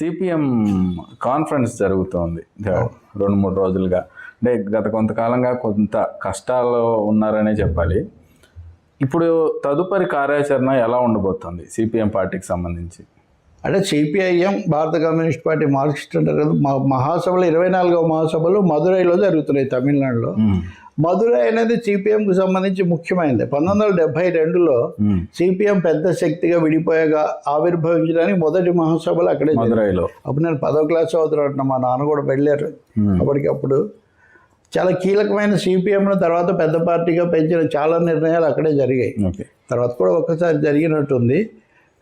CPM conference జరుగుతోంది. రెండు మూడు రోజులుగా. అంటే గత కొంతకాలంగా కొంత కష్టాల్లో ఉన్నారనే చెప్పాలి. ఇప్పుడు తదుపరి కార్యాచరణ ఎలా ఉండబోతోంది సిపిఎం పార్టీకి సంబంధించి? అంటే సిపిఐఎం భారత కమ్యూనిస్ట్ పార్టీ మార్క్సిస్ట్ అంటారు కదా మహాసభలు ఇరవై నాలుగవ మహాసభలు మదురైలో జరుగుతున్నాయి తమిళనాడులో. మదురై అనేది సిపిఎంకు సంబంధించి ముఖ్యమైనది పంతొమ్మిది వందల డెబ్బై రెండులో. సిపిఎం పెద్ద శక్తిగా విడిపోయాగా ఆవిర్భవించడానికి మొదటి మహాసభలు అక్కడే. మదురైలో అప్పుడు నేను పదో క్లాస్ చదువుతున్నట్టు మా నాన్న కూడా వెళ్ళారు. అప్పటికప్పుడు చాలా కీలకమైన సిపిఎంను తర్వాత పెద్ద పార్టీగా పెంచిన చాలా నిర్ణయాలు అక్కడే జరిగాయి తర్వాత కూడా ఒక్కసారి జరిగినట్టుంది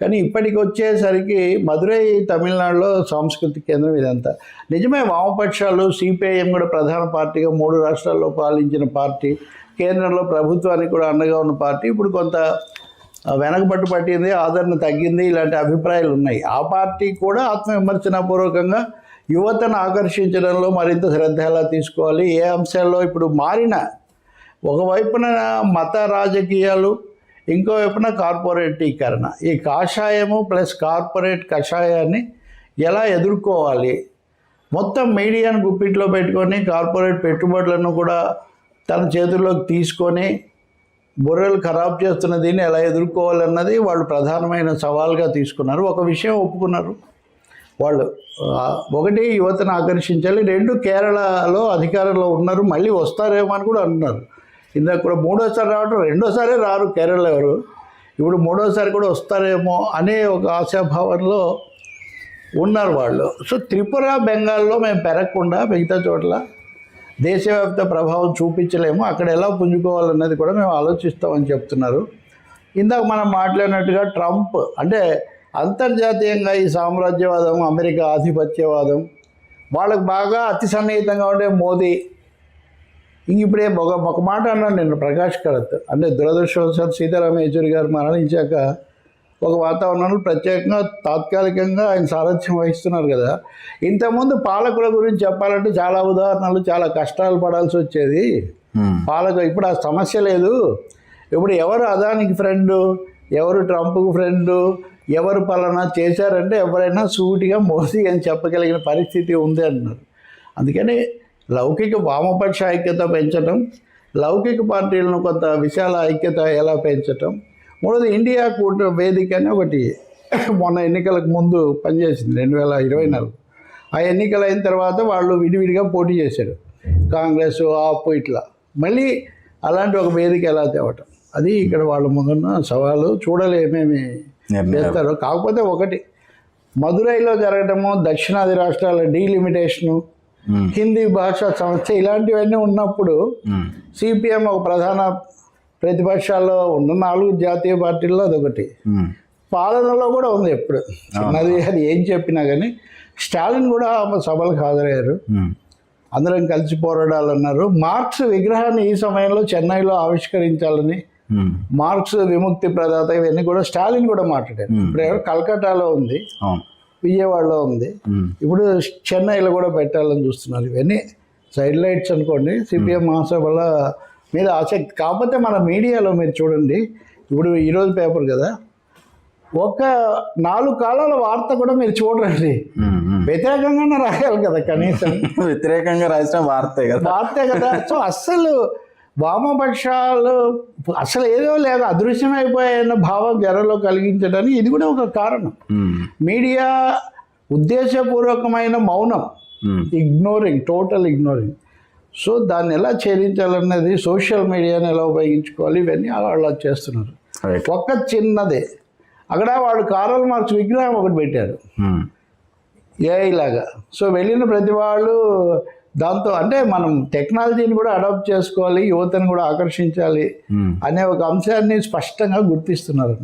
కానీ ఇప్పటికి వచ్చేసరికి మదురై తమిళనాడులో సాంస్కృతిక కేంద్రం ఇదంతా. నిజమే వామపక్షాలు సిపిఐఎం కూడా ప్రధాన పార్టీగా మూడు రాష్ట్రాల్లో పాలించిన పార్టీ కేంద్రంలో ప్రభుత్వానికి కూడా అండగా ఉన్న పార్టీ. ఇప్పుడు కొంత వెనకబట్టు పట్టింది ఆదరణ తగ్గింది ఇలాంటి అభిప్రాయాలు ఉన్నాయి. ఆ పార్టీ కూడా ఆత్మవిమర్శనపూర్వకంగా యువతను ఆకర్షించడంలో మరింత శ్రద్ధ ఎలా తీసుకోవాలి ఏ అంశాల్లో ఇప్పుడు మారిన ఒకవైపున మత రాజకీయాలు ఇంకో వైపున కార్పొరేటీకరణ ఈ కాషాయము ప్లస్ కార్పొరేట్ కషాయాన్ని ఎలా ఎదుర్కోవాలి? మొత్తం మీడియాను గుప్పిట్లో పెట్టుకొని కార్పొరేట్ పెట్టుబడులను కూడా తన చేతుల్లోకి తీసుకొని బుర్రలు ఖరాబ్ చేస్తున్న దీన్ని ఎలా ఎదుర్కోవాలన్నది వాళ్ళు ప్రధానమైన సవాల్గా తీసుకున్నారు. ఒక విషయం ఒప్పుకున్నారు. వాళ్ళు ఒకటి యువతను ఆకర్షించాలి రెండు కేరళలో అధికారంలో ఉన్నారు మళ్ళీ వస్తారేమో అని కూడా అంటున్నారు ఇందాక కూడా మూడోసారి రావడం రెండోసారి రారు కేరళ ఎవరు. ఇప్పుడు మూడోసారి కూడా వస్తారేమో అనే ఒక ఆశాభావంలో ఉన్నారు వాళ్ళు. సో త్రిపుర బెంగాల్లో మేము పెరగకుండా మిగతా చోట్ల దేశవ్యాప్త ప్రభావం చూపించలేము. అక్కడ ఎలా పుంజుకోవాలన్నది కూడా మేము ఆలోచిస్తామని చెప్తున్నారు. ఇందాక మనం మాట్లాడినట్టుగా ట్రంప్ అంటే అంతర్జాతీయంగా ఈ సామ్రాజ్యవాదం అమెరికా ఆధిపత్యవాదం వాళ్ళకు బాగా అతి సన్నిహితంగా ఉండే మోదీ ఇంక ఇప్పుడే ఒక ఒక మాట అన్నాను నేను ప్రకాష్ కరత్ అంటే దురదృష్టవశాత్ సీతారామ యేచూరి గారు మరణించాక ఒక వాతావరణంలో ప్రత్యేకంగా తాత్కాలికంగా ఆయన సారథ్యం వహిస్తున్నారు కదా. ఇంతకుముందు పాలకుల గురించి చెప్పాలంటే చాలా ఉదాహరణలు చాలా కష్టాలు పడాల్సి వచ్చేది. పాలక ఇప్పుడు ఆ సమస్య లేదు. ఇప్పుడు ఎవరు అదానికి ఫ్రెండు ఎవరు ట్రంప్కు ఫ్రెండు ఎవరు పలానా చేశారంటే ఎవరైనా సూటిగా మోసీ అని చెప్పగలిగిన పరిస్థితి ఉంది అంటున్నారు అందుకని లౌకిక వామపక్ష ఐక్యత పెంచడం లౌకిక పార్టీలను కొంత విశాల ఐక్యత ఎలా పెంచటం మూడోది ఇండియా కూట వేదిక అని ఒకటి మొన్న ఎన్నికలకు ముందు పనిచేసింది రెండు వేల ఇరవై నాలుగు ఆ ఎన్నికలు అయిన తర్వాత వాళ్ళు విడివిడిగా పోటీ చేశారు కాంగ్రెస్ ఆపు ఇట్లా మళ్ళీ అలాంటి ఒక వేదిక ఎలా తేవటం అది ఇక్కడ వాళ్ళ ముందున్న సవాలు చూడాలి ఏమేమి నిర్ణయాలు. చేస్తారో కాకపోతే ఒకటి మదురైలో జరగటము దక్షిణాది రాష్ట్రాల డీలిమిటేషను. హిందీ భాష సమస్య ఇలాంటివన్నీ ఉన్నప్పుడు. సిపిఎం ఒక ప్రధాన ప్రతిపక్షాల్లో ఉన్న నాలుగు జాతీయ పార్టీల్లో అదొకటి మ్మ్. పాలనలో కూడా ఉంది ఎప్పుడు. చిన్నది అది ఏం చెప్పినా కానీ స్టాలిన్ కూడా సభలకు హాజరయ్యారు. అందరం కలిసి పోరాడాలు అన్నారు మార్క్స్ విగ్రహాన్ని ఈ సమయంలో చెన్నైలో ఆవిష్కరించాలని. మార్క్స్ విముక్తి ప్రదాత ఇవన్నీ కూడా స్టాలిన్ కూడా మాట్లాడారు. ఇప్పుడు ఎవరు? కలకట్టాలో ఉంది. విజయవాడలో ఉంది. ఇప్పుడు చెన్నైలో కూడా పెట్టాలని చూస్తున్నారు. ఇవన్నీ సైడ్ లైట్స్ అనుకోండి సిపిఎం మహాసభల మీద ఆసక్తి. కాకపోతే మన మీడియాలో మీరు చూడండి ఇప్పుడు ఈరోజు పేపర్ కదా ఒక నాలుగు కాలాల వార్త కూడా మీరు చూడండి. వ్యతిరేకంగానే రాయాలి కదా కనీసం. వ్యతిరేకంగా రాసిన వార్తే కదా. వార్తే కదా. సో అస్సలు వామపక్షాలు అసలు ఏదో లేదు అదృశ్యమైపోయాయన్న భావం జనంలో కలిగించడానికి ఇది కూడా ఒక కారణం. మీడియా ఉద్దేశపూర్వకమైన మౌనం. ఇగ్నోరింగ్ టోటల్ ఇగ్నోరింగ్ సో దాన్ని ఎలా ఛేదించాలన్నది సోషల్ మీడియాని ఎలా ఉపయోగించుకోవాలి ఇవన్నీ అలా చేస్తున్నారు. ఒక్క చిన్నదే. అక్కడ వాళ్ళు కారల్ మార్క్స్ విగ్రహం ఒకటి పెట్టారు. మ్మ్. ఏఐ లాగా. సో వెళ్ళిన ప్రతి వాళ్ళు దాంతో అంటే మనం టెక్నాలజీని కూడా అడాప్ట్ చేసుకోవాలి యువతను కూడా ఆకర్షించాలి. అనే ఒక అంశాన్ని స్పష్టంగా గుర్తిస్తున్నారు